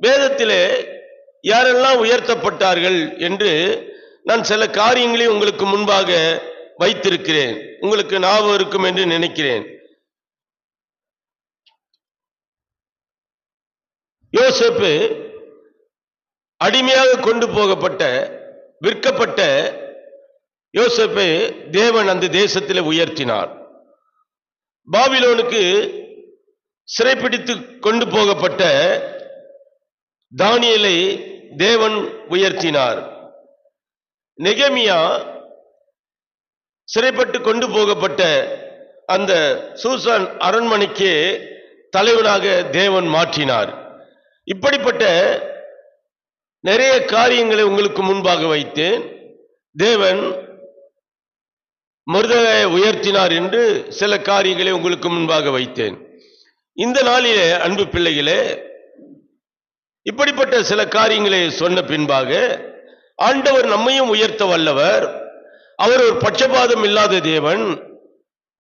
வேதத்திலே யாரெல்லாம் உயர்த்தப்பட்டார்கள் என்று நான் சில காரியங்களை உங்களுக்கு முன்பாக வைத்திருக்கிறேன். உங்களுக்கு ஞாபகம் இருக்கும் என்று நினைக்கிறேன். யோசப்பு அடிமையாக கொண்டு போகப்பட்ட விற்கப்பட்ட யோசப்பை தேவன் அந்த தேசத்தில் உயர்த்தினார். பாபிலோனுக்கு சிறைப்பிடித்து கொண்டு போகப்பட்ட தானியலை தேவன் உயர்த்தினார். நெகமியா சிறைப்பட்டு கொண்டு போகப்பட்ட அந்த சூசான் அரண்மனைக்கே தலைவனாக தேவன் மாற்றினார். இப்படிப்பட்ட நிறைய காரியங்களை உங்களுக்கு முன்பாக வைத்தேன். தேவன் மருதகாய உயர்த்தினார் என்று சில காரியங்களை உங்களுக்கு முன்பாக வைத்தேன். இந்த நாளிலே அன்பு பிள்ளைகளே இப்படிப்பட்ட சில காரியங்களை சொன்ன பின்பாக ஆண்டவர் நம்மையும் உயர்த்த வல்லவர். அவர் ஒரு பட்சபாதம் இல்லாத தேவன்.